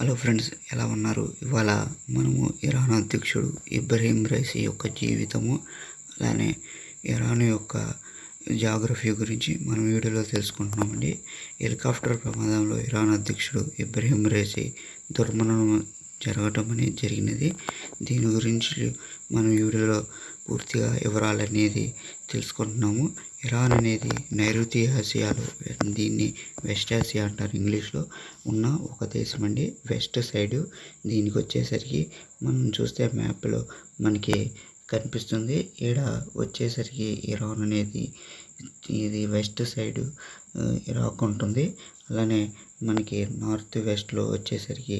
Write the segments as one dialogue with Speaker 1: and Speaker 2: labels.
Speaker 1: Hello friends ఎలా ఉన్నారు? ఇవాళ మనము ఇరాన్ అధ్యక్షుడు ఇబ్రహీం రైసీ యొక్క జీవితము అలానే ఇరాన్ యొక్క జాగ్రఫీ గురించి మనం వీడియోలో తెలుసుకుంటున్నామండి. హెలికాప్టర్ ప్రమాదంలో ఇరాన్ అధ్యక్షుడు ఇబ్రహీం రైసీ దుర్మరణం జరగటం అనేది జరిగినది. దీని గురించి మనం వీడియోలో పూర్తిగా వివరాలనేది తెలుసుకుంటున్నాము. ఇరాన్ అనేది నైరుతి ఆసియాలో దీన్ని వెస్ట్ ఆసియా అంటారు ఇంగ్లీష్లో. ఉన్న ఒక దేశం అండి వెస్ట్ సైడ్. దీనికి వచ్చేసరికి మనం చూస్తే మ్యాప్లో మనకి కనిపిస్తుంది. ఈడ వచ్చేసరికి ఇరాన్ అనేది ఇది వెస్ట్ సైడ్ ఇరాక్ ఉంటుంది. అలానే మనకి నార్త్ వెస్ట్లో వచ్చేసరికి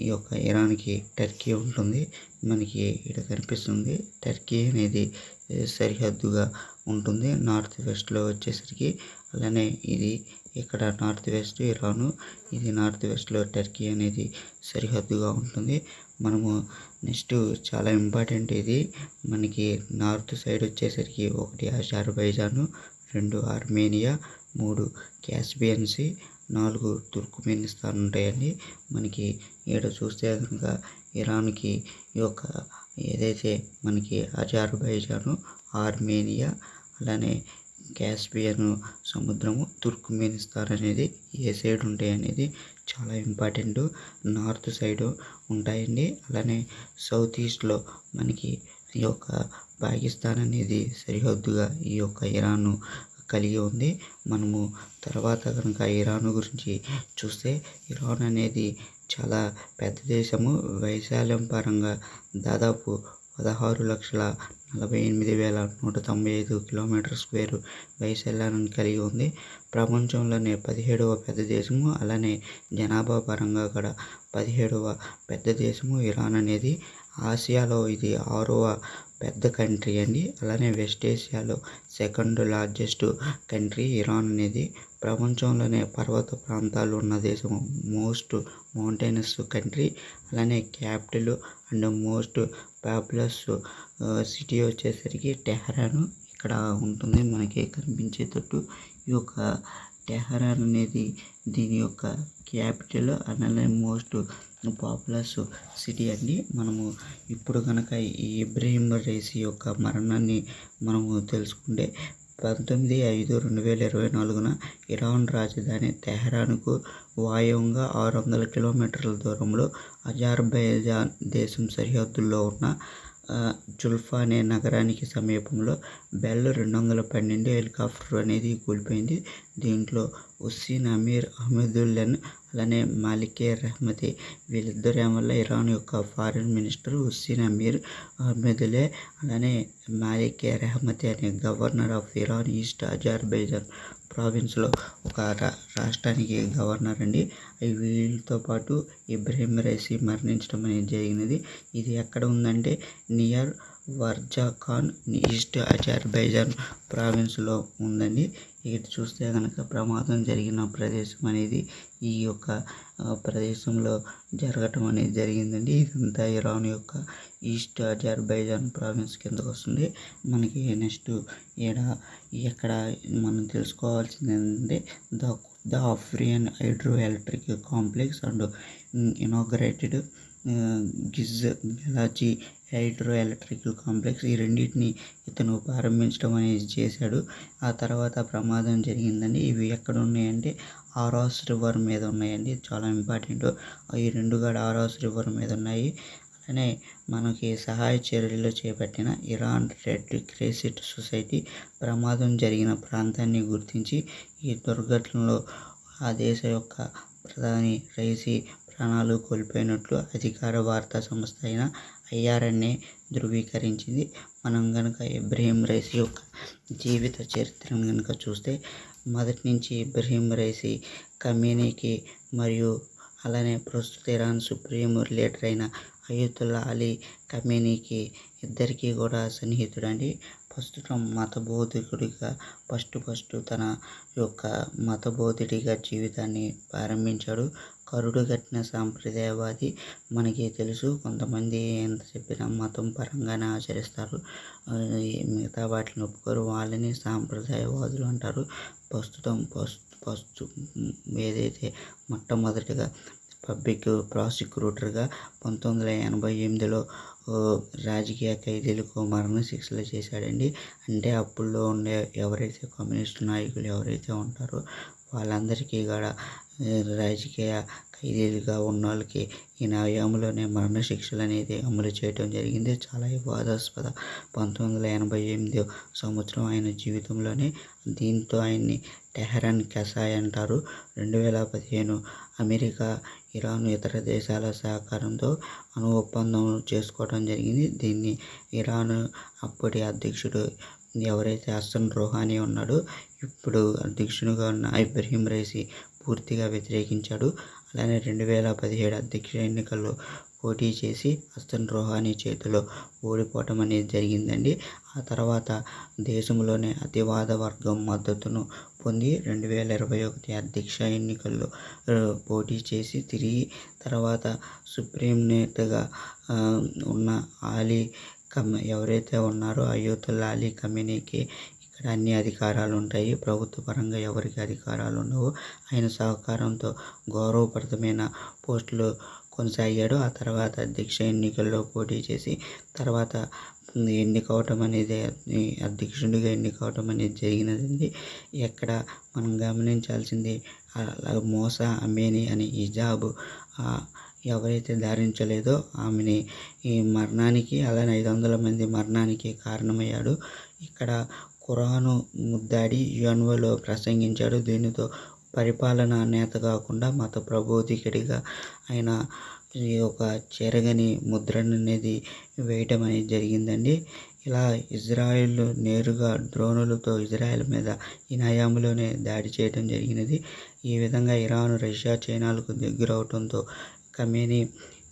Speaker 1: ఈ యొక్క ఇరాన్కి టర్కీ ఉంటుంది. మనకి ఇక్కడ కనిపిస్తుంది. టర్కీ అనేది సరిహద్దుగా ఉంటుంది. నార్త్ వెస్ట్లో వచ్చేసరికి అలానే ఇది ఇక్కడ నార్త్ వెస్ట్ ఇరాను ఇది నార్త్ వెస్ట్లో టర్కీ అనేది సరిహద్దుగా ఉంటుంది. మనము నెక్స్ట్ చాలా ఇంపార్టెంట్ ఇది. మనకి నార్త్ సైడ్ వచ్చేసరికి ఒకటి అజర్బైజాను రెండు ఆర్మేనియా మూడు క్యాస్బియన్సీ నాలుగు తుర్క్మెనిస్తాన్ ఉంటాయండి మనకి ఈడ చూస్తే కనుక ఇరాన్కి ఈ యొక్క ఏదైతే మనకి అజర్బైజాను ఆర్మేనియా అలానే క్యాస్పియన్ సముద్రము తుర్క్మెనిస్తాన్ అనేది ఏ సైడ్ ఉంటాయి అనేది చాలా ఇంపార్టెంట్. నార్త్ సైడ్ ఉంటాయండి. అలానే సౌత్ ఈస్ట్లో మనకి ఈ యొక్క పాకిస్తాన్ అనేది సరిహద్దుగా ఈ యొక్క ఇరాన్ కలిగి ఉంది. మనము తర్వాత కనుక ఇరాన్ గురించి చూస్తే ఇరాన్ అనేది చాలా పెద్ద దేశము. వైశాల్యం పరంగా దాదాపు పదహారు లక్షల నలభై ఎనిమిది వేల నూట తొంభై ఐదు కిలోమీటర్ స్క్వేర్ వైశాల్యాన్ని కలిగి ఉంది. ప్రపంచంలోనే పదిహేడవ పెద్ద దేశము. అలానే జనాభా పరంగా కూడా పదిహేడవ పెద్ద దేశము ఇరాన్ అనేది. ఆసియాలో ఇది ఆరవ పెద్ద కంట్రీ అండి. అలానే వెస్ట్ ఏషియాలో సెకండ్ లార్జెస్ట్ కంట్రీ ఇరాన్ అనేది. ప్రపంచంలోనే పర్వత ప్రాంతాలు ఉన్న దేశం మోస్ట్ మౌంటైనస్ కంట్రీ. అలానే capital and most populous city వచ్చేసరికి టెహరాన్. ఇక్కడ ఉంటుంది మనకి కనిపించేటట్టు ఈ యొక్క టెహరాన్ అనేది దీని యొక్క క్యాపిటల్ అలానే మోస్ట్ పాపులస్ సిటీ అండి మనము ఇప్పుడు కనుక ఈ ఇబ్రహీం రైసీ యొక్క మరణాన్ని మనము తెలుసుకుంటే పంతొమ్మిది ఐదు రెండు వేల ఇరవై నాలుగున ఇరాన్ రాజధాని తెహరాన్కు వాయువుగా ఆరు వందల కిలోమీటర్ల దూరంలో అజర్బైజాన్ దేశం సరిహద్దుల్లో ఉన్న జుల్ఫా అనే నగరానికి సమీపంలో బెల్ రెండు వందల పన్నెండు హెలికాప్టర్ అనేది కూలిపోయింది. దీంట్లో హుస్సేన్ అమీర్ అహ్మదుల్లన్ అలానే మాలికే రెహ్మతి వీళ్ళిద్దరి వల్ల ఇరాన్ యొక్క ఫారిన్ మినిస్టర్ హుస్సేన్ అమీర్ అహ్మదులే. అలానే మాలికే రెహ్మతి అనే governor of Iran East Azerbaijan ప్రావిన్స్లో ఒక రా రాష్ట్రానికి గవర్నర్ అండి. వీళ్ళతో పాటు ఇబ్రహీం రైసీ మరణించడం అనేది జరిగినది. ఇది ఎక్కడ ఉందంటే నియర్ వర్జాఖాన్ ఈస్ట్ అజర్బైజాన్ ప్రావిన్స్లో ఉందండి. ఇక్కడ చూస్తే కనుక ప్రమాదం జరిగిన ప్రదేశం అనేది ఈ యొక్క ప్రదేశంలో జరగటం అనేది జరిగిందండి. ఇదంతా ఇరాన్ యొక్క ఈస్ట్ అజర్బైజాన్ ప్రావిన్స్ కిందకు వస్తుంది. మనకి నెక్స్ట్ ఈడ ఇక్కడ మనం తెలుసుకోవాల్సింది ఏంటంటే the the Afarin hydro electric complex and inaugurated Giz Galasi hydro electrical complex ఈ రెండింటిని ఇతను ప్రారంభించడం అనేది చేశాడు. ఆ తర్వాత ప్రమాదం జరిగిందండి. ఇవి ఎక్కడ ఉన్నాయంటే ఆరాస్ రివర్ మీద ఉన్నాయండి. చాలా ఇంపార్టెంట్. ఈ రెండు కూడా ఆరాస్ రివర్ మీద ఉన్నాయి. అలానే మనకి సహాయ చర్యలు చేపట్టిన ఇరాన్ రెడ్ క్రేసిట్ సొసైటీ ప్రమాదం జరిగిన ప్రాంతాన్ని గుర్తించి ఈ దుర్ఘటనలో ఆ దేశ యొక్క ప్రధాని రైసీ ప్రాణాలు కోల్పోయినట్లు అధికార వార్తా సంస్థ అయిన అయ్యారనే ధృవీకరించింది. మనం కనుక ఇబ్రహీం రైస్ యొక్క జీవిత చరిత్రను కనుక చూస్తే మొదటి నుంచి ఇబ్రహీం రైసి కమ్యూనీకి మరియు అలానే ప్రస్తుత ఇరాన్ సుప్రీం లీడర్ అయిన అయ్యతుల్లా అలీ కమ్యూనికి ఇద్దరికీ కూడా సన్నిహితుడండి. ప్రస్తుతం మతబోధకుడిగా ఫస్ట్ ఫస్ట్ తన యొక్క మతబోధుడిగా జీవితాన్ని ప్రారంభించాడు. కరుడు కట్టిన సాంప్రదాయవాది మనకి తెలుసు. కొంతమంది ఎంత చెప్పినా మతం పరంగానే ఆచరిస్తారు. మిగతా వాటిని ఒప్పుకోరు. వాళ్ళని సాంప్రదాయవాదులు అంటారు. ప్రస్తుతం ఫస్ట్ ఫస్ట్ ఏదైతే మొట్టమొదటిగా పబ్లిక్ ప్రాసిక్యూటర్గా పంతొమ్మిది వందల ఎనభై ఎనిమిదిలో రాజకీయ ఖైదీలకు మరణశిక్షలు చేశాడండి. అంటే అప్పుల్లో ఉండే ఎవరైతే కమ్యూనిస్ట్ నాయకులు ఎవరైతే ఉంటారో వాళ్ళందరికీ కూడా రాజకీయ ఖైదీలుగా ఉన్న వాళ్ళకి ఈ నవయంలోనే మరణశిక్షలు అనేది అమలు చేయడం జరిగింది. చాలా వివాదాస్పద. పంతొమ్మిది వందల ఎనభై ఎనిమిది సంవత్సరం ఆయన జీవితంలోనే దీంతో ఆయన్ని టెహరాన్ కసాయ్ అంటారు. రెండు వేల పదిహేను అమెరికా ఇరాన్ ఇతర దేశాల సహకారంతో అణు ఒప్పందం చేసుకోవడం జరిగింది. దీన్ని ఇరాన్ అప్పటి అధ్యక్షుడు ఎవరైతే హసన్ రోహానీ ఉన్నాడో ఇప్పుడు అధ్యక్షునిగా ఉన్న ఇబ్రహీం రైసీ పూర్తిగా వ్యతిరేకించాడు. అలానే రెండు వేల పదిహేడు అధ్యక్ష ఎన్నికల్లో పోటీ చేసి హస్తన్ రోహానీ చేతిలో ఓడిపోవటం అనేది జరిగిందండి. ఆ తర్వాత దేశంలోనే అతివాద వర్గం మద్దతును పొంది రెండు వేల ఇరవై ఒకటి అధ్యక్ష ఎన్నికల్లో పోటీ చేసి తిరిగి తర్వాత సుప్రీం నేతగా ఉన్న ఆలీ కమ్ ఎవరైతే ఉన్నారో అయోతుల్లా అలీ కమినీకి ఇక్కడ అన్ని అధికారాలు ఉంటాయి ప్రభుత్వ పరంగా ఎవరికి అధికారాలు ఉండవు ఆయన సహకారంతో గౌరవప్రదమైన పోస్టులు కొనసాగాడు. ఆ తర్వాత అధ్యక్ష ఎన్నికల్లో పోటీ చేసి తర్వాత ఎన్నికవటం అనేది అధ్యక్షుడిగా ఎన్నికవటం అనేది జరిగినది ఎక్కడ మనం గమనించాల్సింది అలా మోస అమేని అనే జాబు ఎవరైతే ధారించలేదో ఆమెని ఈ మరణానికి అలానే ఐదు వందల మంది మరణానికి కారణమయ్యాడు. ఇక్కడ ఖురాను ముద్దాడి యుఎన్ఓలో ప్రసంగించాడు. దీనితో పరిపాలన నేత కాకుండా మత ప్రబోధికుడిగా ఆయన ఈ యొక్క చెరగని ముద్రను అనేది వేయటం అనేది జరిగిందండి. ఇలా ఇజ్రాయిల్ నేరుగా డ్రోనులతో ఇజ్రాయెల్ మీద ఈ నయాంలోనే దాడి చేయడం జరిగినది. ఈ విధంగా ఇరాన్ రష్యా చైనాలకు దగ్గరవటంతో కమేని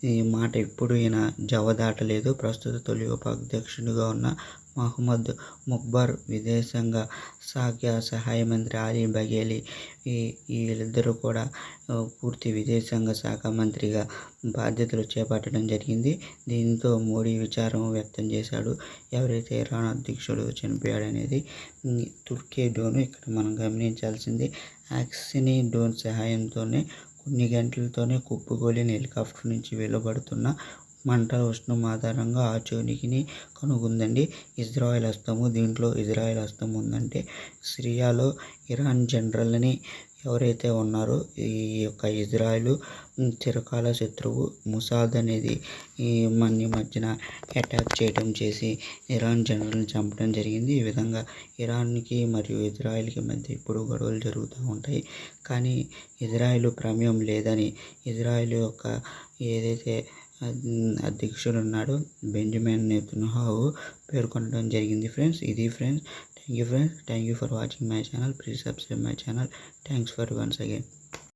Speaker 1: ఈ మాట ఇప్పుడు ఈయన జవదాటలేదు. ప్రస్తుత తొలి ఉపాధ్యక్షుడిగా ఉన్న మహమ్మద్ ముక్బర్ విదేశాంగ శాఖ సహాయ మంత్రి ఆలీ బఘేలి ఈ వీళ్ళిద్దరూ కూడా పూర్తి విదేశాంగ శాఖ మంత్రిగా బాధ్యతలు చేపట్టడం జరిగింది. దీంతో మోడీ విచారం వ్యక్తం చేశాడు. ఎవరైతే ఇరాన్ అధ్యక్షుడు చనిపోయాడనేది తుర్కీ డోన్ ఇక్కడ మనం గమనించాల్సింది. యాక్సినీ డోన్ సహాయంతోనే కొన్ని గంటలతోనే కుప్పగోలిన హెలికాప్టర్ నుంచి వెలువడుతున్న మంటల ఉష్ణం ఆధారంగా ఆ చోనికిని కనుగొందండి. ఇజ్రాయెల్ హస్తము దీంట్లో ఇజ్రాయెల్ హస్తం ఉందంటే సిరియాలో ఇరాన్ జనరల్ని ఎవరైతే ఉన్నారో ఈ యొక్క ఇజ్రాయిల్ చిరకాల శత్రువు ముసాద్ అనేది ఈ మన్ని మధ్యన అటాక్ చేయడం చేసి ఇరాన్ జనరల్ని చంపడం జరిగింది. ఈ విధంగా ఇరాన్కి మరియు ఇజ్రాయిల్కి మధ్య ఇప్పుడు గొడవలు జరుగుతూ ఉంటాయి. కానీ ఇజ్రాయిల్ ప్రమేయం లేదని ఇజ్రాయిల్ యొక్క ఏదైతే అధ్యక్షుడు ఉన్నాడు బెంజమిన్ నెతన్యాహు పేర్కొనడం జరిగింది ఫ్రెండ్స్. ఇది friends thank you friends thank you for watching my channel. Please subscribe my channel. Thanks for once again.